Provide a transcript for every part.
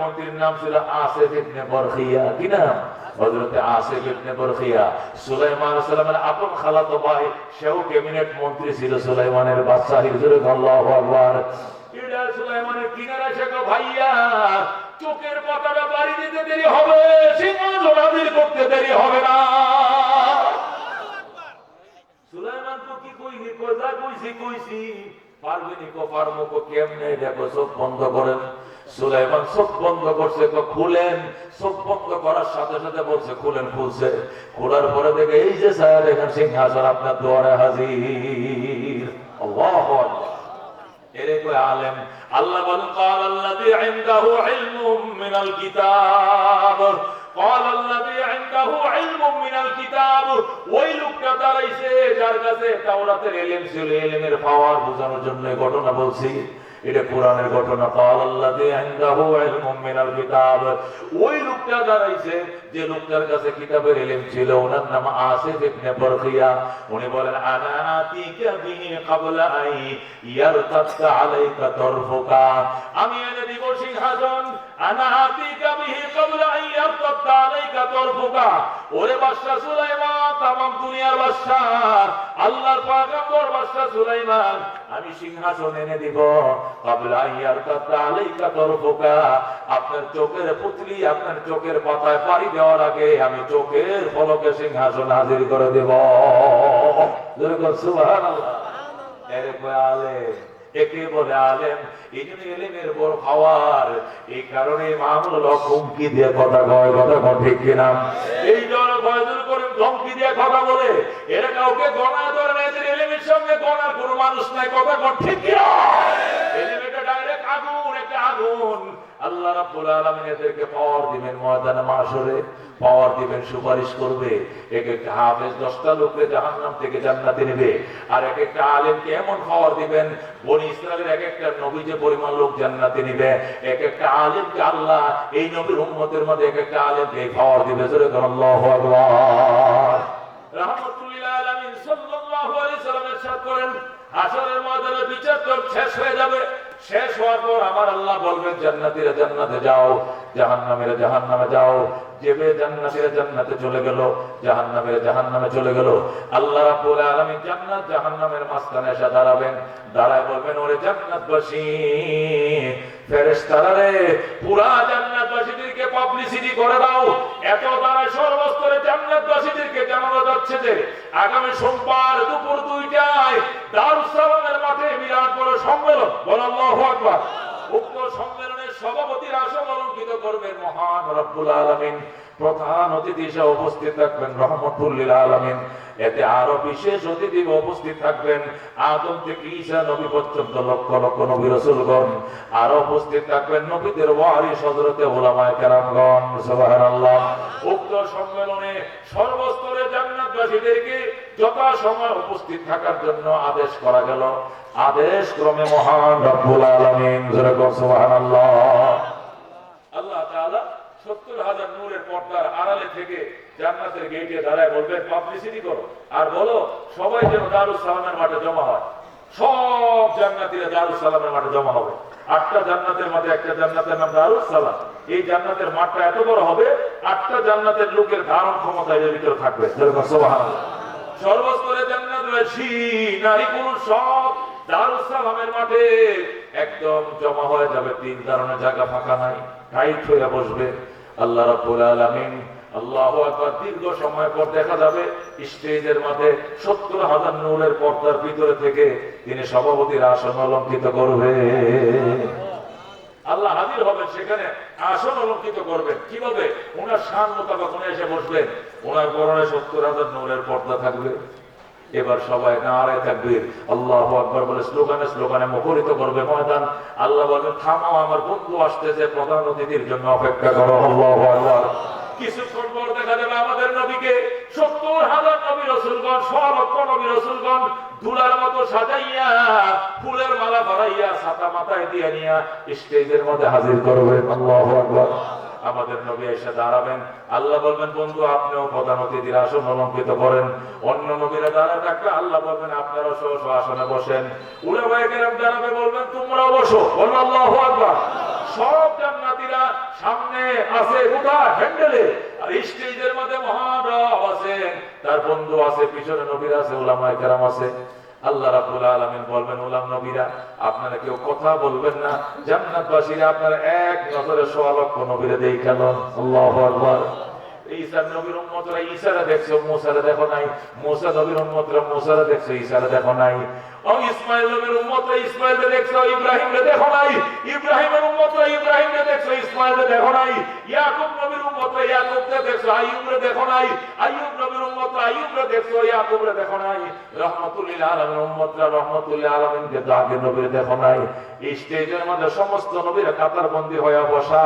মন্ত্রীর নাম ছিল ইবনে বরখিয়া, কি নাম? হযরতে ইবনে বরখিয়া। সুলাইমান আপন খালাতো ভাই, সেও ক্যাবিনেট মন্ত্রী ছিল সুলাইমানের আল্লাহু আকবার। এটা সুলাইমানের কিনারা শেখো ভাইয়া, চোখের পাতাটা বাড়ি দিতে দেরি হবে হাজির করতে দেরি হবে না। সুলাইমান তো কি কইছি কইছি কইছি। পারবেনি কো পারমো কো কেমনে দেখো, চোখ বন্ধ করেন। সুলাইমান চোখ বন্ধ করছে তো খুলেন চোখ বন্ধ করার সাথে সাথে বলছে খুলেন খুলছে খোলার পরে দেখে এই যে স্যার দেখেন সিংহাসন আপনার দুয়ারে হাজির আল্লাহু আকবার এরে কই আলেম আল্লাহ বলেন قال الذي عنده علم من الكتاب قال الذي عنده علم من الكتاب ওই লোকটা দাঁড়াইছে যার কাছে তাওরাতের ইলম ছিল ইলমের পাওয়ার বোঝানোর জন্য এই ঘটনা বলছি এটা কোরআনের ঘটনা। কাল আল্লাযী ইনদাহু ইলমুন মিনাল কিতাব। ওই লোকটা দাঁড়াইছে যে লোকটার কাছে কিতাবের ইলম ছিল, ওনার নাম আসিফ ইবনে বরকিয়া। উনি বলেন, আনা আতিকা বিহি আই আলাইকা আমি এনে দিব সিংহাসন। আনা আতিকা বিহি ক্বাবলা আই ইয়ারতাদা আলাইকা ওরে বাদশা সুলাইমান তামাম দুনিয়ার বাদশা। আল্লাহর পয়গম্বর বাদশা সুলাইমান। আমি সিংহাসন এনে দিব। আলাইকা আপনার চোখের পুতলি আপনার চোখের পাতায় পাড়ি দেওয়ার আগে আমি চোখের ফলকে সিংহাসন হাজির করে দেব। সুবহানাল্লাহ। এরে একে বলে আলেম এই জন্য এলেমের বড় খাওয়ার। এই কারণে মামুল হুমকি দিয়ে কথা কয় কথা কয় ঠিক কিনা? এই জন্য ফয়জুল করিম ধমকি দিয়ে কথা বলে, এরা কাউকে গণা ধরে এলেমের সঙ্গে গণার কোনো মানুষ নাই, কথা কয় ঠিক কিনা? আগুন আল্লাহ রাব্বুল আলামিন এদেরকে পাওয়ার দিবেন ময়দানে মাশরে, পাওয়ার দিবেন সুপারিশ করবে। এক একটা হাফেজ দশটা লোককে জাহান্নাম থেকে জান্নাতে নেবে। আর এক একটা আলেমকে এমন পাওয়ার দিবেন, বনি ইসরায়েলের এক একটা নবী যে পরিমাণ লোক জান্নাতে নিবে। এক একটা আলেমকে আল্লাহ এই নবীর উম্মতের মধ্যে এক একটা আলেমকে পাওয়ার দিবে। জোরে আল্লাহু আকবার। রাহমাতুল্লিল আলামিন সাল্লাল্লাহু আলাইহি সাল্লাম ইরশাদ করেন হাসরের ময়দানে বিচার শেষ হয়ে যাবে। শেষ হওয়ার পর আমার আল্লাহ বলবেন জান্নাতিরা জান্নাতে যাও জাহান্নামীরা জাহান্নামে যাও। যেবে জান্নাতীরা জান্নাতে চলে গেল, জাহান্নামীরা জাহান্নামে চলে গেল। আল্লাহ রাব্বুল আলামিন জান্নাত জাহান্নামের মাঝখানে এসে দাঁড়াবেন। দাঁড়ায় বলবেন, ওরে জান্নাতবাসী, ফেরেশতারা রে, পুরা জান্নাতবাসীদেরকে পাবলিসিটি করে দাও। এত দ্বারা সর্বস্তরে জান্নাতবাসীদেরকে জানানো যাচ্ছে যে, আগামী সোমবার দুপুর দুইটায় দারুস সালামের মাঠে বিরাট বড় সম্মেলন। বল আল্লাহু আকবার। উক্ত সম্মেলনের সভাপতির আসন অলঙ্কিত করবেন মহান রব্বুল আলামিন। প্রধান অতিথি হিসেবে উপস্থিত থাকবেন রহমতুল্লিল আলামিন। এতে আরও বিশেষ অতিথি উপস্থিত থাকবেন আদম থেকে ঈসা নবী পর্যন্ত লক্ষ লক্ষ নবী রাসূলগণ। আরও উপস্থিত থাকবেন নবীদের উলামায়ে কেরামগণ উক্ত সম্মেলনে সর্বস্তরে জান্নাতবাসীদেরকে যথাসময় উপস্থিত থাকার জন্য আদেশ করা গেল। আদেশ ক্রমে মহান রব্বুল 70 হাজার নূরের পর্দার আড়ালে থেকে জান্নাতের গেটে দাঁড়ায় বলবেন পাবলিসিটি করো। আর বলো, সবাই যেন দারুস সালামের মাঠে জমা হয়। সব জান্নাতীরা দারুস সালামের মাঠে জমা হবে। আটটা জান্নাতের মাঝে একটা জান্নাতের নাম দারুস সালাম এই জান্নাতের মাঠটা এত বড় হবে, আটটা জান্নাতের লোকের ধারণ ক্ষমতা এর ভিতরে থাকবে। সর্বস্তরে জান্নাতবাসী নারী পুরুষ সব দারুস সালামের মাঠে। একদম জমা হয়ে যাবে, তিন কারণে জায়গা ফাঁকা নাই। টাইট হয়ে বসবে। আল্লাহ রাব্বুল আলামিন দীর্ঘ সময় পর দেখা যাবে স্টেজের নূরের পর্দার ভিতরে থেকে তিনি সভাপতির আসন করবে। আল্লাহ হাজির হবেন সেখানে, আসন করবেন কীভাবে? ওনার শান মোতাবেক উনি এসে বসবেন। ওনার পরনে সত্তর হাজার নূরের পর্দা থাকবে। এবার সবাই নারায় থাকবে আল্লাহ আকবর বলে স্লোগানে স্লোগানে মুখরিত করবে ময়দান। আল্লাহ বলবেন থামো, আমার বন্ধু আসতেছে প্রধান অতিথির জন্য অপেক্ষা করো। আল্লাহ আকবর। পর দেখা যাবে আমাদের নবীকে সত্তর হাজার নবী রসুলগণ সলক্ষ নবী রসুলগণ মতো সাজাইয়া, ফুলের মালা ভরাইয়া ছাতা মাথায় দিয়ে স্টেজের মধ্যে হাজির আকবর। আমাদের নবী এসে দাঁড়াবেন। আল্লাহ বলবেন, বন্ধু, আপনিও প্রধান অতিথির আসন অলঙ্কিত করেন। অন্য নবীরা দাঁড়ায় থাকলে আল্লাহ বলবেন, আপনারা সহ সহ আসনে বসেন। উলে ভাই কেরাম দাঁড়াবে, বলবেন, তোমরাও বসো। বলবেন আল্লাহ সব জান্নাতীরা সামনে আছে, গোটা হ্যান্ডেলে। আর স্টেজের মধ্যে মহারব আছে তার বন্ধু আছে, পিছনে নবীরা আছে ওলামায়ে কেরাম আছে। আল্লাহ রাব্বুল আলামিন বলবেন ওলাম নবীরা আপনারা কেউ কথা বলবেন না। জান্নাতবাসীরা আপনার এক নজরে সোয়া লক্ষ নবীরে দেই গেল আল্লাহু আকবার। ঈসা নবীর উম্মতরা ঈসারা দেখছ মুসারা দেখো নাই। মুসা নবীর উম্মতরা মুসারা দেখছ ঈসারা দেখো নাই। ও ইসমাইল নবীর উম্মতরা ইসমাইলকে দেখছ, ইব্রাহিমকে দেখো নাই। ইব্রাহিমের উম্মতরা ইব্রাহিমকে দেখছ, ইসমাইলকে দেখো নাই। ইয়াকুব নবীর উম্মতরা ইয়াকুবকে দেখছ, আইয়ুবকে দেখো নাই। আইয়ুব নবীর উম্মতরা আইয়ুবকে দেখছ ইয়াকুবকে দেখো নাই। রহমাতুল্লিল আলামিন, উম্মতরা তো আগে নবীর দেখো নাই। এই স্টেজের মধ্যে সমস্ত নবীরা কাতারবন্দি হয়ে বসা,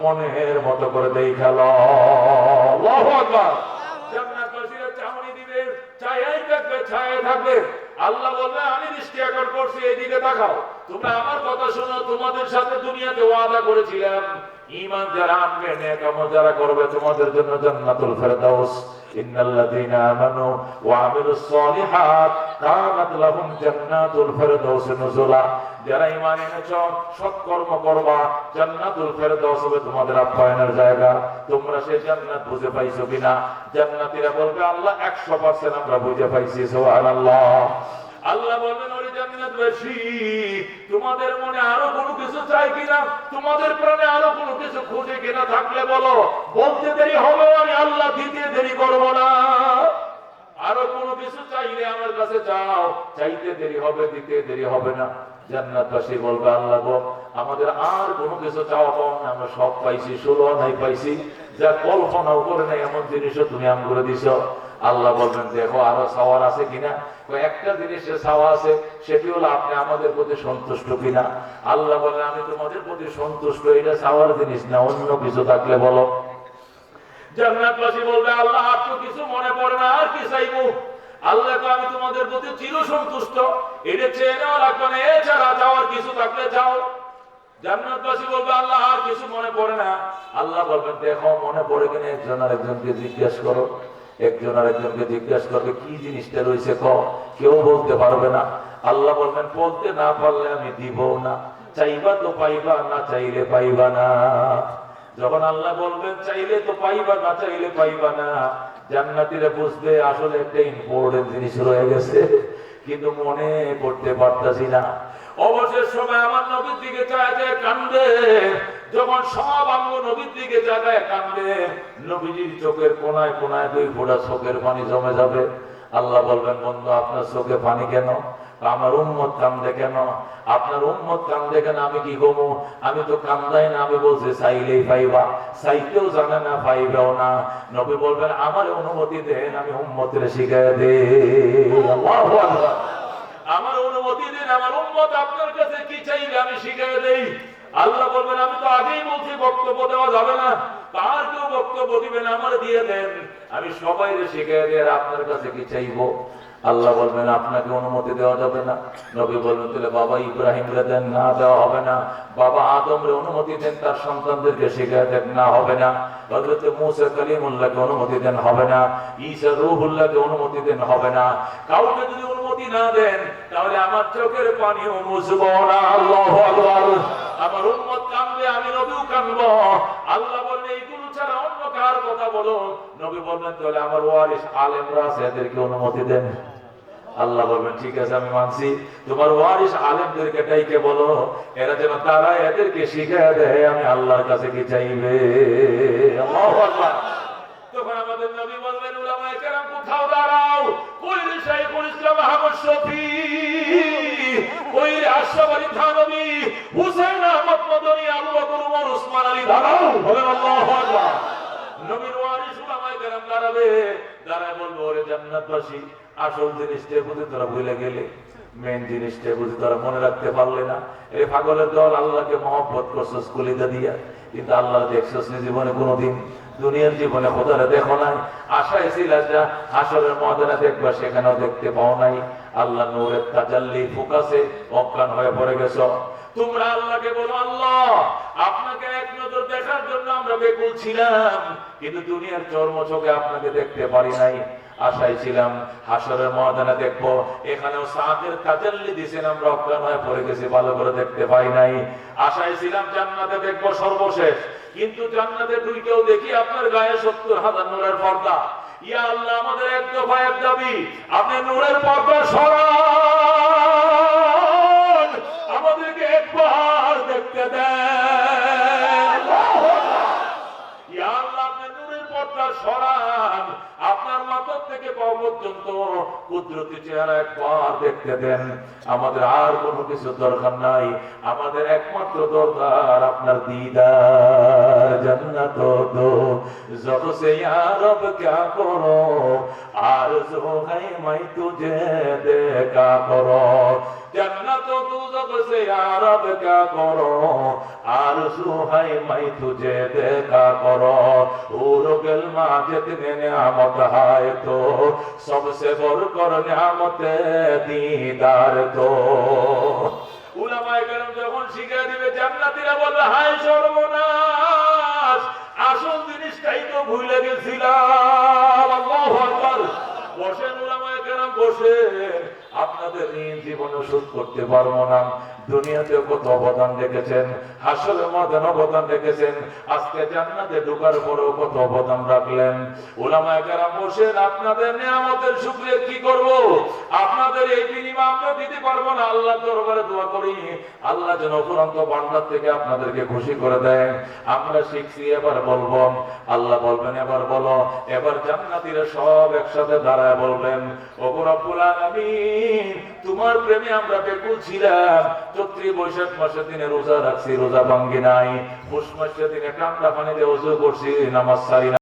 মনের মতো করে দেই আল্লাহু আকবার। জান্নাতবাসীরা চাহনি দিবে ছায়াই থাকবে ছায়াই থাকবে। আল্লাহ বলবে, আমি দৃষ্টি আকর করছি, এদিকে দেখাও তোমরা আমার কথা শোনো, তোমাদের সাথে দুনিয়াতে ওয়াদা করেছিলাম। ইমান যারা আনবে নেকামত যারা করবে, তোমাদের জন্য জান্নাতুল ফেরদাউস। ইন্নাল্লাযীনা الذين آمنوا وعملوا الصالحات কানাত لهم جنات الفردوس نزلا যারা ঈমান এনেছো করবা ফেরদাউস হবে তোমাদের আপ্যায়নের জায়গা। তোমরা সেই জান্নাত বুঝে পাইছো কিনা? জান্নাতীরা বলবে, আল্লাহ 100% আমরা বুঝে পাইছি, সুবহানাল্লাহ। আল্লাহ বলবেন ওরে জান্নাতবাসী তোমাদের মনে আরও কোনো কিছু চাই কিনা? তোমাদের প্রাণে আরও কোনো কিছু খুঁজে কিনা থাকলে বলো। বলতে দেরি হবে আমি আল্লাহ দিতে দেরি করব না। আরও কোনো কিছু চাইলে আমার কাছে চাও। চাইতে দেরি হবে, দিতে দেরি হবে না। জান্নাতবাসী বলবে, আল্লাহ আমাদের আর কোনো কিছু চাওয়া না আমরা সব পাইছি, ষোলো পাইছি। যা কল্পনাও করে নাই, এমন জিনিসও তুমি দিছ। আল্লাহ বলবেন, দেখো, আরও সাওয়ার আছে কিনা? একটা জিনিসের চাওয়া আছে, সেটি হলো আপনি আমাদের প্রতি সন্তুষ্ট কিনা? আল্লাহ বলেন আমি তোমাদের প্রতি সন্তুষ্ট, এটা সাওয়ার জিনিস না, অন্য কিছু থাকলে বলো। জান্নাতবাসী বলবে, আল্লাহ, আর তো কিছু মনে পড়ে না, আর কি চাইব? আল্লাহ তো আমি তোমাদের প্রতি চির সন্তুষ্ট এটা চেয়ে নেওয়া লাগবে না। এছাড়া যাওয়ার কিছু থাকলে যাও। জান্নাতবাসী বলবে, আল্লাহ, আর কিছু মনে পড়ে না। আল্লাহ বলবেন, দেখো, মনে পড়ে একজন আর একজনকে জিজ্ঞেস করো। একজন আর একজনকে জিজ্ঞেস করবে, কি জিনিসটা রয়েছে কেউ বলতে পারবে না। আল্লাহ বলবেন, বলতে না পারলে আমি দিব না। চাইবা তো পাইবা না, চাইলে পাইবা না। যখন আল্লাহ বলবেন, চাইলে তো পাইবা না, চাইলে পাইবা না। জান্নাতীরা বুঝবে আসলে একটা ইম্পর্টেন্ট জিনিস রয়ে গেছে, কিন্তু মনে করতে পারতাছি না। অবশেষ সময় আমার নবীর দিকে চায় কান্দে, যখন সব আঙ্গ নবীর দিকে জায়গায় কান্দে, নবীজির চোখের কোনায় কোনায় দুই ফোঁটা চোখের পানি জমে যাবে। আল্লাহ বলবেন, বন্ধু, আপনার চোখে পানি কেন? আমার উম্মত কান্দে কেন? আপনার উম্মত কান্দে কেন? আমি কি করব আমি তো কান্দাই না, আমি বলছি, চাইলেই পাইবা। চাইতেও জানে না, পাইবেও না। নবী বলবেন, আমার অনুমতি দেন, আমি উম্মতের শিখাই দে। আমার অনুমতি দিন, আমার উম্মত আপনার কাছে কি চাইবে, আমি শিখাই দেই। আল্লাহ বলবেন, আমি তো আগেই বলছি, বক্তব্য দেওয়া যাবে না। তার কেউ বক্তব্য দিবেন আমার দিয়ে দেন। আমি সবাই শিখাই দিয়ে আপনার কাছে কি চাইব? আল্লাহ বলবেন, আপনাকে অনুমতি দেওয়া যাবে না। নবী বলবেন তাহলে বাবা ইব্রাহিম দেন, না দেওয়া হবে না। বাবা আদম রে অনুমতি দেন, তার সন্তানদেরকে শিখায় দেন, না হবে না। হযরত মুসা কালিমুল্লাহকে অনুমতি দেন, হবে না। ঈসা রূহুল্লাহকে অনুমতি দেন, হবে না। কাউকে যদি অনুমতি না দেন, তাহলে আমার চোখের পানিও মুছবো না। আল্লাহু আমার কাঁদবে, আমি নবীও কাঁদবো। আল্লাহ কথা বলো নবী বললেন, তাহলে আমার ওয়ারিস আলেমরা আছে এদেরকে অনুমতি দেন। আল্লাহ বলবেন, ঠিক আছে, আমি মানছি। তোমার ওয়ারিস আলেমদেরকে ডাইকে বলো, এরা যেন তারা এদেরকে শিখায় দেয়, আমি আল্লাহর কাছে কি চাইবে? তখন আমাদের নবী বলবেন, উলামায়ে কেরাম, কোথাও দাঁড়াও। কই রে শাইখুল ইসলাম আহমদ শফি। কই রে আশরাফ আলী থানবী হুসাইন আহমদ মদনী, আবু বকর ওমর ওসমান আলী দাঁড়াও। বলেন, আল্লাহু নবীর দাঁড়ায় বলব, ওরে জান্নাতবাসী, আসল জিনিসটা বুঝে তোরা ভুলে গেলে। মেন জিনিসটা বুঝে তোরা মনে রাখতে পারলে না। এই পাগলের দল আল্লাহকে মহব্বত দিয়া। কিন্তু আল্লাহ জীবনে কোনোদিন। দুনিয়ার জীবনে খোদারে দেখো নাই। আশায় ছিল যা আসলের ময়দানে দেখবা সেখানেও দেখতে পাও নাই। আল্লাহ নূরের তাজাল্লি ফোকাসে অজ্ঞান হয়ে পড়ে গেছো। তোমরা আল্লাহকে বলো, আল্লাহ আপনাকে এক নজর দেখার জন্য আমরা বেকুল ছিলাম, কিন্তু দুনিয়ার চর্ম আপনাকে দেখতে পারি নাই। আশায় ছিলাম, হাসরের ময়দানে দেখব, এখানেও সাদের তাজাল্লি আমরা অজ্ঞান হয়ে পড়ে গেছি, ভালো করে দেখতে পাই নাই। আশায় ছিলাম জান্নাতে দেখব সর্বশেষ, কিন্তু জান্নাতে ঢুকেও দেখি আপনার গায়ে সত্তর হাজার নূরের পর্দা। ইয়া আল্লাহ, আমাদের এক দফা এক দাবি, আপনি নূরের পর্দা সরান, আমাদেরকে একবার দেখতে দেন ইয়া আল্লাহ আপনি নূরের পর্দা সরান। আপনার মাথা থেকে পাওয়া পর্যন্ত কুদরতি চেহারা একবার দেখতে দেন। আমাদের আর কোনো কিছু দরকার নাই। আমাদের একমাত্র দরকার আপনার দিদার জান্নাত দো জব সে আরব কা করো আর জো হাই মাই তুঝে দেখা করো। जन्नत दोज़ख से यारब क्या करो आरज़ू है मैं तुझे देखा करो और गलमा जितने नियामत है तो सबसे बढ़कर नियामत दीदार तो উলামায়ে কেরাম যখন শিখিয়ে দিবে জান্নাতীরা বলবে হায় সর্বনাশ আসল জিনিসটাই তো ভুলে গেছিলাম আল্লাহু আকবার বসেন উলামায়ে কেরাম বসেন আপনাদের ঋণ জীবনে শোধ করতে পারব না। দুনিয়াতে কত অবদান রেখেছেন, হাসরের ময়দান অবদান রেখেছেন, আজকে জান্নাতে ঢোকার পরেও কত অবদান রাখলেন। ওলামায়ে কেরাম বসেন আপনাদের নিয়ামতের শুকরিয়া কি করব? আপনাদের এই বিনিময় আমরা দিতে পারব না। আল্লাহ দরবারে দোয়া করি, আল্লাহ যেন অফুরন্ত ভান্ডার থেকে আপনাদেরকে খুশি করে দেয় আমরা শিখছি, এবার বলব, আল্লাহ বলবেন, এবার বলো। এবার জান্নাতীরা সব একসাথে দাঁড়ায় বলবেন আলামিন, তোমার প্রেমে আমরা বেকুল ছিলাম চৈত্রী বৈশাখ মাসের দিনে রোজা রাখছি, রোজা ভাঙ্গি নাই। পুষ মাসের দিনে ঠান্ডা পানিতে ওজু করছি, নামাজ সারি